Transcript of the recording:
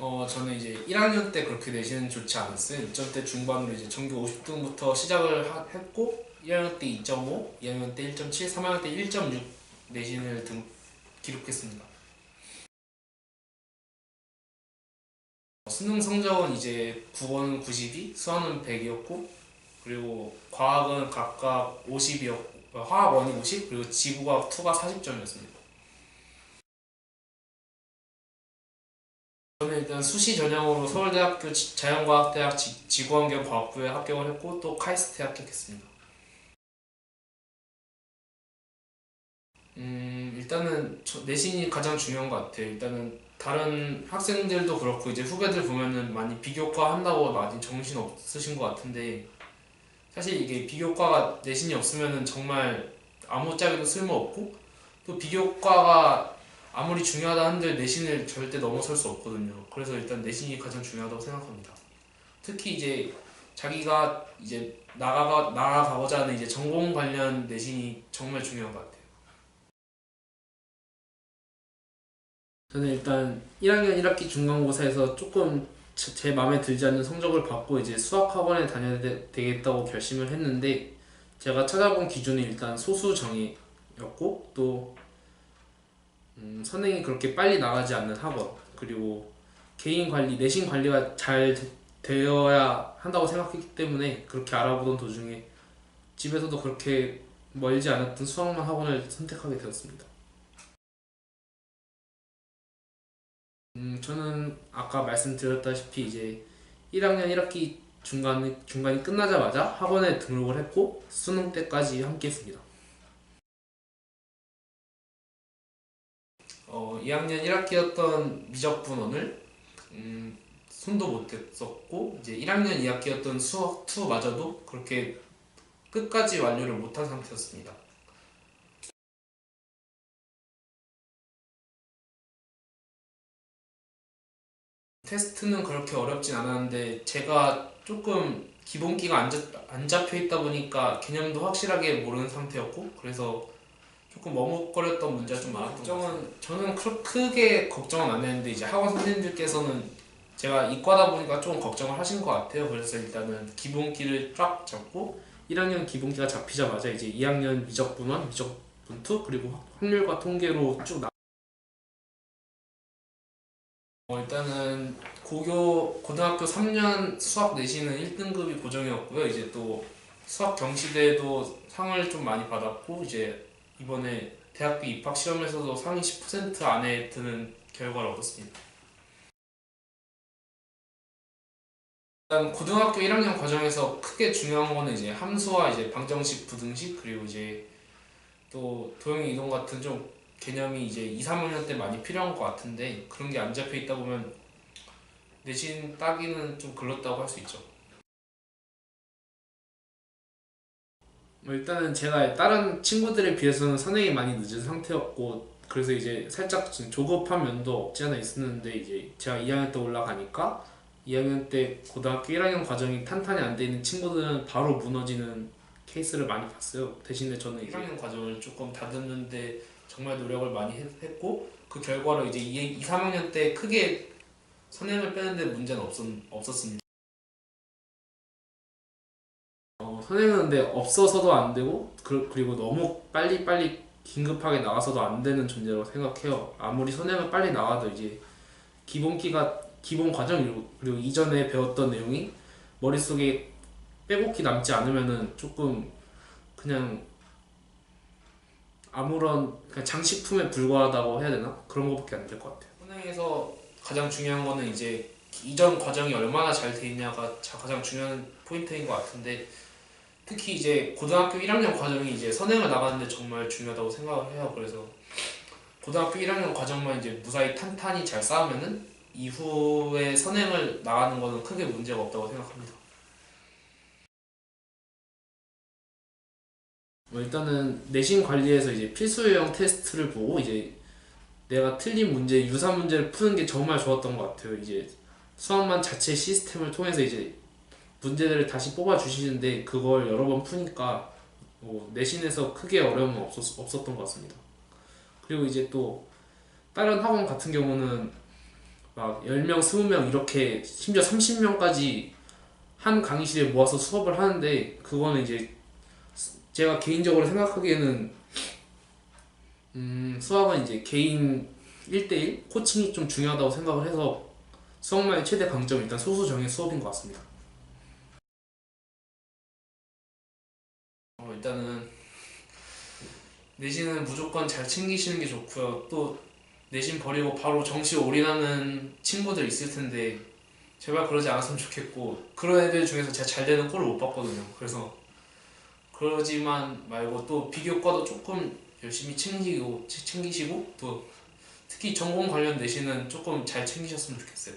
어 저는 이제 1학년 때 그렇게 내신은 좋지 않았어요. 2점 때 중반으로 이제 전교 50등부터 시작을 하- 했고 1학년 때 2.5, 2학년 때 1.7, 3학년 때 1.6 내신을 등 기록했습니다. 수능 성적은 이제 국어는 92, 수학은 100이었고 그리고 과학은 각각 50이었고 화학 원이 50 그리고 지구과학 2가 40점이었습니다. 저는 일단 수시 전형으로 서울대학교 지- 자연과학대학 지, 지구환 경과학부에 합격을 했고 또 카이스트에 합격했습니다. 음 일단은 저- 내신이 가장 중요한 것 같아요. 일단은 다른 학생들도 그렇고 이제 후배들 보면은 많이 비교과 한다고 많이 정신 없으신 것 같은데 사실 이게 비교과가 내신이 없으면은 정말 아무짝에도 쓸모 없고 또 비교과가 아무리 중요하다 한들 내신을 절대 넘어설 수 없거든요. 그래서 일단 내신이 가장 중요하다고 생각합니다. 특히 이제 자기가 이제 나가가 나아가고자 하는 이제 전공 관련 내신이 정말 중요한 것 같아요. 저는 일단 1학년 1학기 중간고사에서 조금 제, 제 마음에 들지 않는 성적을 받고 이제 수학 학원에 다녀야 되, 되겠다고 결심을 했는데 제가 찾아본 기준이 일단 소수 정예였고 또 음, 선행이 그렇게 빨리 나가지 않는 학원 그리고 개인 관리 내신 관리가 잘 되- 되어야 한다고 생각했기 때문에 그렇게 알아보던 도중에 집에서도 그렇게 멀지 않았던 수학만 학원을 선택하게 되었습니다. 음, 저는 아까 말씀드렸다시피 이제 1학년 1학기 중간 중간이 끝나자마자 학원에 등록을 했고 수능 때까지 함께 했습니다. 어, 2학년 1학기였던 미적분원을 음, 손도 못 댔었고 이제 1학년 2학기였던 수학 2마저도 그렇게 끝까지 완료를 못한 상태였습니다. 테스트는 그렇게 어렵진 않았는데 제가 조금 기본기가 안, 잡, 안 잡혀 있다 보니까 개념도 확실하게 모르는 상태였고 그래서 조금 머뭇거렸던 문제가 좀 많았던 것 같아요. 저는 크, 크게 걱정은 안 했는데 이제 학원 선생님들께서는 제가 이과다 보니까 좀 걱정을 하신 것 같아요. 그래서 일단은 기본기를 쫙 잡고 1학년 기본기가 잡히자마자 이제 2학년 미적분원, 미적분투 그리고 확률과 통계로 쭉 나. 어, 일단은 고교 고등학교 3년 수학 내신은 1등급이 고정이었고요. 이제 또 수학 경시대에도 상을 좀 많이 받았고 이제 이번에 대학교 입학 시험에서도 상위 10% 안에 드는 결과를 얻었습니다. 일단 고등학교 1학년 과정에서 크게 중요한 거는 이제 함수와 이제 방정식, 부등식 그리고 이제 또 도형 이동 같은 좀 개념이 이제 2, 3학년 때 많이 필요한 것 같은데 그런 게 안 잡혀 있다 보면 내신 따기는 좀 글렀다고 할 수 있죠. 일단은 제가 다른 친구들에 비해서는 선행이 많이 늦은 상태였고 그래서 이제 살짝 좀 조급한 면도 없지 않아 있었는데 이제 제가 2학년 때 올라가니까 2학년 때 고등학교 1학년 과정이 탄탄히 안 돼 있는 친구들은 바로 무너지는 케이스를 많이 봤어요. 대신에 저는 1학년 과정을 조금 다듬는데 정말 노력을 많이 했- 했고 그 결과로 이제 2, 2 3학년 때 크게 선행을 빼는데 문제는 없었, 없었습니다. 어, 선행은 근데 없어서도 안 되고 그, 그리고 너무 빨리빨리 긴급하게 나가서도 안 되는 존재라고 생각해요. 아무리 선행을 빨리 나가도 이제 기본기가 기본 과정 그리고, 이전에 배웠던 내용이 머릿속에 빼곡히 남지 않으면은 조금 그냥 아무런 그냥 장식품에 불과하다고 해야 되나 그런 거밖에 안 될 것 같아요. 선행에서 가장 중요한 거는 이제 이전 과정이 얼마나 잘 돼 있냐가 자- 가장 중요한 포인트인 것 같은데 특히 이제 고등학교 1학년 과정이 이제 선행을 나가는데 정말 중요하다고 생각을 해요. 그래서 고등학교 1학년 과정만 이제 무사히 탄탄히 잘 쌓으면은 이후에 선행을 나가는 거는 크게 문제가 없다고 생각합니다. 뭐 일단은 내신 관리에서 이제 필수 유형 테스트를 보고 이제 내가 틀린 문제, 유사 문제를 푸는 게 정말 좋았던 것 같아요. 이제 수학만 자체 시스템을 통해서 이제 문제들을 다시 뽑아 주시는데 그걸 여러 번 푸니까 뭐 내신에서 크게 어려움은 없었, 없었던 것 같습니다. 그리고 이제 또 다른 학원 같은 경우는 막 10명, 20명 이렇게 심지어 30명까지 한 강의실에 모아서 수업을 하는데 그거는 이제 제가 개인적으로 생각하기에는 음, 수학은 이제 개인 1대1 코칭이 좀 중요하다고 생각을 해서 수학만의 최대 강점은 일단 소수정의 수업인 것 같습니다. 어, 일단은 내신은 무조건 잘 챙기시는 게 좋고요. 또 내신 버리고 바로 정시에 올인하는 친구들 있을 텐데 제발 그러지 않았으면 좋겠고 그런 애들 중에서 제가 잘 되는 꼴을 못 봤거든요. 그래서 그러지만 말고 또 비교과도 조금 열심히 챙기고 챙기시고 또 특히 전공 관련 내신은 조금 잘 챙기셨으면 좋겠어요.